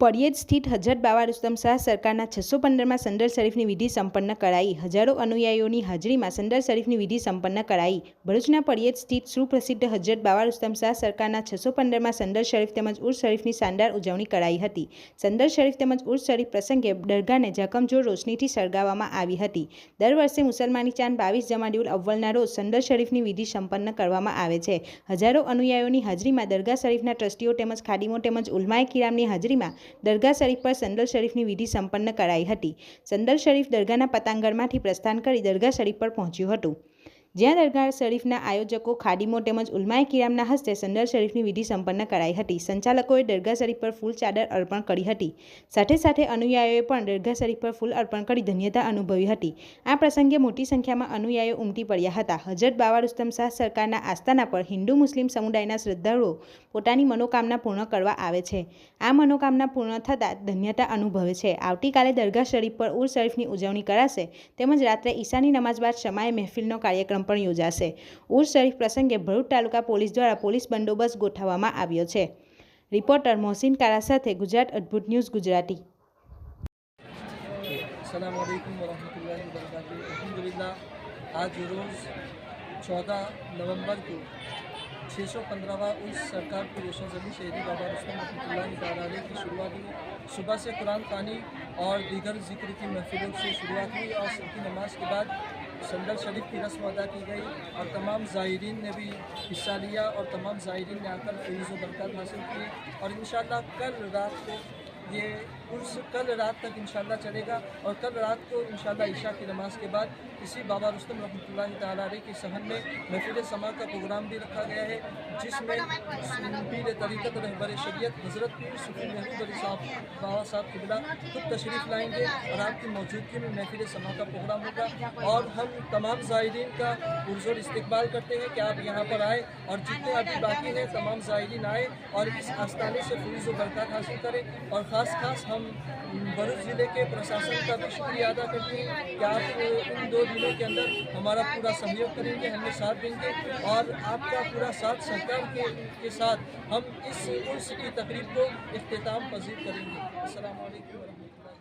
પડિયેજ સ્થિત હજરત બાવા રુસ્તમ શાહ સરકારના છસો પંદરમાં સંદર શરીફની વિધિ સંપન્ન કરાઈ. હજારો અનુયાયીઓની હાજરીમાં સંદર શરીફની વિધિ સંપન્ન કરાઈ. ભરૂચના પડિયેજ સ્થિત સુપ્રસિદ્ધ હજરત બાવા રુસ્તમ શાહ સરકારના છસો પંદરમાં સંદર શરીફ તેમજ ઉર્સ શરીફની શાનદાર ઉજવણી કરાઈ હતી. સંદર શરીફ તેમજ ઉર્સ શરીફ પ્રસંગે દરગાહને જખમજોર રોશનીથી સળગાવવામાં આવી હતી. દર વર્ષે મુસલમાની ચાંદ બાવીસ જમાડ્યુલ અવ્વલના રોજ સંદર શરીફની વિધિ સંપન્ન કરવામાં આવે છે. હજારો અનુયાયીઓની હાજરીમાં દરગાહ શરીફના ટ્રસ્ટીઓ તેમજ ખાદીમો તેમજ ઉલમાએ કિરામની હાજરીમાં દરગાહ શરીફ પર સંદલ શરીફની વિધિ સંપન્ન કરાઈ હતી. સંદલ શરીફ દરગાહના પતાંગણમાંથી પ્રસ્થાન કરી દરગાહ શરીફ પર પહોંચ્યું હતું. જ્યાં દરગાહ શરીફના આયોજકો ખાડીમો તેમજ ઉલમાએ કિરામના હસ્તે સંદર શરીફની વિધિ સંપન્ન કરાઈ હતી. સંચાલકોએ દરગાહ શરીફ પર ફૂલ ચાદર અર્પણ કરી હતી. સાથે સાથે અનુયાયીઓએ પણ દરગાહ શરીફ પર ફૂલ અર્પણ કરી ધન્યતા અનુભવી હતી. આ પ્રસંગે મોટી સંખ્યામાં અનુયાયીઓ ઉમટી પડ્યા હતા. હજરત બાવા રુસ્તમ શાહ સરકારના આસ્થાના પર હિન્દુ મુસ્લિમ સમુદાયના શ્રદ્ધાળુઓ પોતાની મનોકામના પૂર્ણ કરવા આવે છે. આ મનોકામના પૂર્ણ થતાં ધન્યતા અનુભવે છે. આવતીકાલે દરગાહ શરીફ પર ઉર શરીફની ઉજવણી કરાશે. તેમજ રાત્રે ઈશાની નમાજ બાદ શમાએ મહેફિલનો કાર્યક્રમ પણ યોજાશે ઉર શરીફ પ્રસંગે ભરૂચ તાલુકા પોલીસ દ્વારા પોલીસ બંદોબસ્ત ગોઠવવામાં આવ્યો છે રિપોર્ટર મોહસિન કારા સાથે ગુજરાત અદ્ભુત ન્યૂઝ ગુજરાતી अल्लाम वरहमल वर्क अलहमदिल्ला आज रोज़ चौदह नवंबर को چھ سو پندرہواں اس سرکار کریشن زمین شہری بابا رسم رحمۃ اللہ تعالیٰ علیہ کی شروعات ہوئی۔ صبح سے قرآن خوانی اور دیگر ذکر کی محفلوں سے شروعات ہوئی اور سب کی نماز کے بعد سندر شریف کی رسم ادا کی گئی اور تمام زائرین نے بھی حصہ لیا اور تمام زائرین نے آ کر فیض و برکات حاصل کی اور انشاءاللہ کل رات کو یہ عرس کل رات تک انشاءاللہ چلے گا اور کل رات کو انشاءاللہ عشاء کی نماز کے بعد اسی بابا رستم رحمۃ اللہ تعالیٰ علیہ کی سہن میں محفل سما کا پروگرام بھی رکھا گیا ہے، جس میں پیر طریقت رہبر شریعت حضرت پیر صفی محبوب علی صاحب، بابا صاحب قبلہ خود تشریف لائیں گے اور آپ کی موجودگی میں محفل سما کا پروگرام ہوگا اور ہم تمام زائرین کا پرزور استقبال کرتے ہیں کہ آپ یہاں پر آئیں اور جتنے ابھی باقی ہیں تمام زائرین آئیں اور اس آستانے سے فیض و برکات حاصل کریں اور خاص خاص ہم ہم بھروچ ضلع کے پرشاسن کا بھی شکریہ ادا کرتے ہیں کہ آپ ان دو دنوں کے اندر ہمارا پورا سہیوگ کریں گے ہمیں ساتھ دیں گے اور آپ کا پورا ساتھ سرکار کے کے ساتھ ہم اس عرص کی تقریب کو اختتام پذیر کریں گے۔ السلام علیکم ورحمۃ اللہ۔